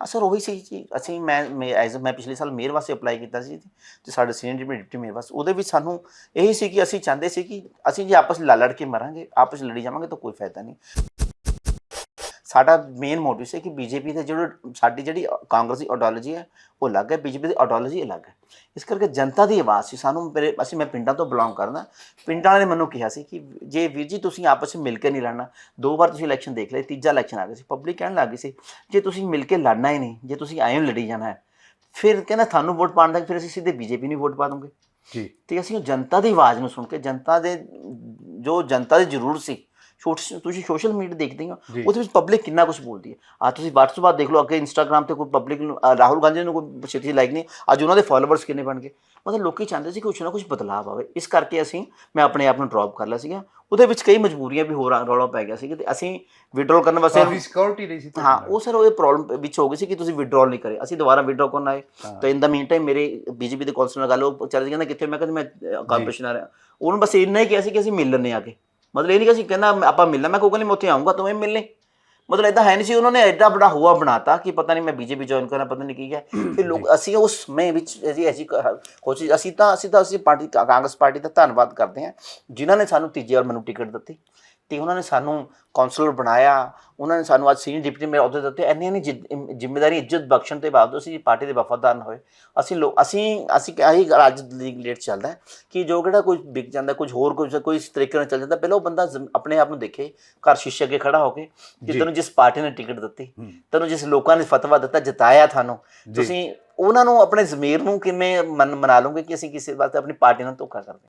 ਅਸਰ ਉਹੀ ਸੀ ਜੀ ਅਸੀਂ ਮੈਂ ਮੈਂ ਐਜ਼ ਮੈਂ ਪਿਛਲੇ ਸਾਲ ਮੇਅਰ ਵਾਸਤੇ ਅਪਲਾਈ ਕੀਤਾ ਸੀ ਤੇ ਸਾਡੇ ਸੀਨੀਅਰ ਡਿਪਟੀ ਮੇਅਰ ਵਾਸਤੇ, ਉਹਦੇ ਵਿੱਚ ਸਾਨੂੰ ਇਹੀ ਸੀ ਕਿ ਅਸੀਂ ਚਾਹੁੰਦੇ ਸੀ ਕਿ ਅਸੀਂ ਜੇ ਆਪਸ ਲੜ ਲੜ ਕੇ ਮਰਾਂਗੇ, ਆਪਸ ਲੜੀ ਜਾਵਾਂਗੇ ਤਾਂ ਕੋਈ ਫਾਇਦਾ ਨਹੀਂ। ਸਾਡਾ ਮੇਨ ਮੋਟਿਵ ਸੀ ਕਿ ਬੀਜੇਪੀ ਦੇ ਜਿਹੜਾ ਸਾਡੀ ਜਿਹੜੀ ਕਾਂਗਰਸ ਦੀ ਆਈਡੀਓਲੋਜੀ ਹੈ ਉਹ ਅਲੱਗ ਹੈ ਬੀਜੇਪੀ ਦੀ ਆਈਡੀਓਲੋਜੀ ਅਲੱਗ ਹੈ। ਇਸ ਕਰਕੇ ਜਨਤਾ ਦੀ ਆਵਾਜ਼ ਸੀ ਸਾਨੂੰ ਮੇਰੇ ਅਸੀਂ ਮੈਂ ਪਿੰਡਾਂ ਤੋਂ ਬਿਲੋਂਗ ਕਰਦਾ। ਪਿੰਡਾਂ ਵਾਲਿਆਂ ਨੇ ਮੈਨੂੰ ਕਿਹਾ ਸੀ ਕਿ ਜੇ ਵੀਰ ਜੀ ਤੁਸੀਂ ਆਪਸ ਵਿੱਚ ਮਿਲ ਕੇ ਨਹੀਂ ਲੜਨਾ ਦੋ ਵਾਰ ਤੁਸੀਂ ਇਲੈਕਸ਼ਨ ਦੇਖ ਲਏ ਤੀਜਾ ਇਲੈਕਸ਼ਨ ਆ ਗਿਆ ਸੀ ਪਬਲਿਕ ਕਹਿਣ ਲੱਗ ਗਈ ਸੀ ਜੇ ਤੁਸੀਂ ਮਿਲ ਕੇ ਲੜਨਾ ਹੀ ਨਹੀਂ ਜੇ ਤੁਸੀਂ ਆਏ ਹੋ ਲੜੀ ਜਾਣਾ ਹੈ ਫਿਰ ਕਹਿੰਦਾ ਤੁਹਾਨੂੰ ਵੋਟ ਪਾਉਣ ਦਾ ਫਿਰ ਅਸੀਂ ਸਿੱਧੇ ਬੀਜੇਪੀ ਨੂੰ ਵੋਟ ਪਾ ਦਵਾਂਗੇ। ਜੀ। ਤੇ ਅਸੀਂ ਉਹ ਜਨਤਾ ਦੀ ਆਵਾਜ਼ ਨੂੰ ਸੁਣ ਕੇ ਜਨਤਾ ਦੇ ਜੋ ਜਨਤਾ ਦੀ ਜ਼ਰੂਰਤ ਸੀ ਸੋਸ਼- ਤੁਸੀਂ ਸੋਸ਼ਲ ਮੀਡੀਆ ਦੇਖਦੇ ਹੋ। ਉਹਦੇ ਵਿੱਚ ਪਬਲਿਕ ਕਿੰਨਾ ਕੁਝ ਬੋਲਦੀ ਹੈ। ਆ ਤੁਸੀਂ WhatsApp ਬਾਅਦ ਦੇਖ ਲਓ ਅੱਗੇ ਇੰਸਟਾਗ੍ਰam ਤੇ ਕੋਈ ਪਬਲਿਕ ਰਾਹੁਲ ਗਾਂਧੀ ਨੂੰ ਕੋਈ ਛੇਤੀ ਲਾਈਕ ਨਹੀਂ ਅੱਜ ਉਹਨਾਂ ਦੇ ਫਾਲੋਅਰਸ ਕਿੰਨੇ ਬਣ ਗਏ। ਮਤਲਬ ਲੋਕੀ ਚਾਹੁੰਦੇ ਸੀ ਕਿ ਕੁਛ ਨਾ ਕੁਛ ਬਦਲਾਅ ਆਵੇ। ਇਸ ਕਰਕੇ ਅਸੀਂ ਮੈਂ ਆਪਣੇ ਆਪ ਨੂੰ ਡ੍ਰੌਪ ਕਰ ਲਿਆ ਸੀਗਾ। ਉਹਦੇ ਵਿੱਚ ਕਈ ਮਜਬੂਰੀਆਂ ਵੀ ਹੋਰ ਰੌਲਾ ਪੈ ਗਿਆ ਸੀ ਤੇ ਅਸੀਂ ਵਿਡਰੋਲ ਕਰਨ ਵਾਸਤੇ ਕਾਫੀ ਸਿਕਿਉਰਿਟੀ ਰਹੀ ਸੀ ਹਾਂ। ਉਹ ਸਰ ਉਹ ਪ੍ਰੋਬਲਮ ਵਿੱਚ ਹੋ ਗਈ ਸੀ ਕਿ ਤੁਸੀਂ ਵਿਡਰੋਲ ਨਹੀਂ ਕਰੇ। ਅਸੀਂ ਦੁਬਾਰਾ ਵਿਡਰੋ ਕਰਨ ਆਏ। ਤਾਂ ਇਨ ਦਾ ਮੀਨ ਟਾਈਮ ਮੇਰੇ ਬੀਜੇਪੀ ਦੇ ਕੌਂਸਲਰ ਨਾਲ ਗੱਲ ਉਹ ਚੱਲ ਕਹਿੰਦਾ ਕਿੱਥੇ? ਮੈਂ ਕਹਿੰਦਾ ਮੈਂ ਕਾਰਪੋਰੇਸ਼ਨ ਆ ਰਿਹਾ। ਉਹਨੂੰ ਬਸ ਇੰਨਾ ਹੀ ਕਿਹਾ ਸੀ ਕਿ ਅਸੀਂ ਮਿਲਣ ਨੇ ਆ ਕੇ। ਮਤਲਬ ਇਹ ਨਹੀਂ ਕਿ ਅਸੀਂ ਕਹਿੰਦਾ ਆਪਾਂ ਮਿਲਣਾ ਮੈਂ ਕੋਈ ਗੱਲ ਨਹੀਂ ਮੈਂ ਉੱਥੇ ਆਉਂਗਾ ਤੂੰ ਇਹ ਮਿਲਣੇ ਮਤਲਬ ਇਦਾਂ ਹੈ ਨਹੀਂ ਸੀ ਉਹਨਾਂ ਨੇ ਐਡਾ ਬੜਾ ਹੁਆ ਬਣਾਤਾ ਕਿ ਪਤਾ ਨਹੀਂ ਮੈਂ ਬੀਜੇਪੀ ਜੁਆਇਨ ਕਰਨਾ ਪਤਾ ਨਹੀਂ ਕੀ ਹੈ ਫਿਰ ਲੋਕ ਅਸੀਂ ਉਸ ਸਮੇਂ ਵਿੱਚ ਅਸੀਂ ਐਸੀ ਕੋਸ਼ਿਸ਼ ਅਸੀਂ ਤਾਂ ਅਸੀਂ ਤਾਂ ਅਸੀਂ ਪਾਰਟੀ ਕਾਂਗਰਸ ਪਾਰਟੀ ਦਾ ਧੰਨਵਾਦ ਕਰਦੇ ਹਾਂ ਜਿਨ੍ਹਾਂ ਨੇ ਸਾਨੂੰ ਤੀਜੀ ਵਾਰ ਮੈਨੂੰ ਟਿਕਟ ਦਿੱਤੀ। ਤੇ ਉਹਨਾਂ ਨੇ ਸਾਨੂੰ ਕਾਉਂਸਲਰ ਬਣਾਇਆ ਉਹਨਾਂ ਨੇ ਸਾਨੂੰ ਅੱਜ ਸੀਨੀਅਰ ਡਿਪਟੀ ਮੇਰੇ ਅਹੁਦੇ ਦਿੱਤੇ ਇੰਨੀ ਜਿ- ਜ਼ਿੰਮੇਵਾਰੀ ਇੱਜ਼ਤ ਬਖਸ਼ਣ ਤੇ ਬਾਵਜੂਦ ਅਸੀਂ ਪਾਰਟੀ ਦੇ ਵਫਾਦਾਰ ਨਾ ਹੋਏ ਅਸੀਂ ਲੋਕ ਅਸੀਂ ਅਸੀਂ ਆਹੀ ਅੱਜ ਲੇਟ ਚੱਲਦਾ ਕਿ ਜੋ ਕਿਹੜਾ ਕੋਈ ਵਿਕ ਜਾਂਦਾ ਕੁਝ ਹੋਰ ਕੁਝ ਕੋਈ ਇਸ ਤਰੀਕੇ ਨਾਲ ਚੱਲ ਜਾਂਦਾ ਪਹਿਲਾਂ ਉਹ ਬੰਦਾ ਆਪਣੇ ਆਪ ਨੂੰ ਦੇਖੇ ਘਰ ਸ਼ੀਸ਼ੇ ਅੱਗੇ ਖੜਾ ਹੋ ਕੇ ਕਿ। ਤੈਨੂੰ ਜਿਸ ਪਾਰਟੀ ਨੇ ਟਿਕਟ ਦਿੱਤੀ। ਤੈਨੂੰ ਜਿਸ ਲੋਕਾਂ ਨੇ ਫਤਵਾ ਦਿੱਤਾ ਜਿਤਾਇਆ ਤੁਹਾਨੂੰ। ਤੁਸੀਂ ਉਹਨਾਂ ਨੂੰ ਆਪਣੇ ਜ਼ਮੀਰ ਨੂੰ ਕਿਵੇਂ ਮਨ ਮਨਾ ਲਓਗੇ ਕਿ ਅਸੀਂ ਕਿਸੇ ਵਾਸਤੇ ਆਪਣੀ ਪਾਰਟੀ ਨਾਲ ਧੋਖਾ ਕਰਦੇ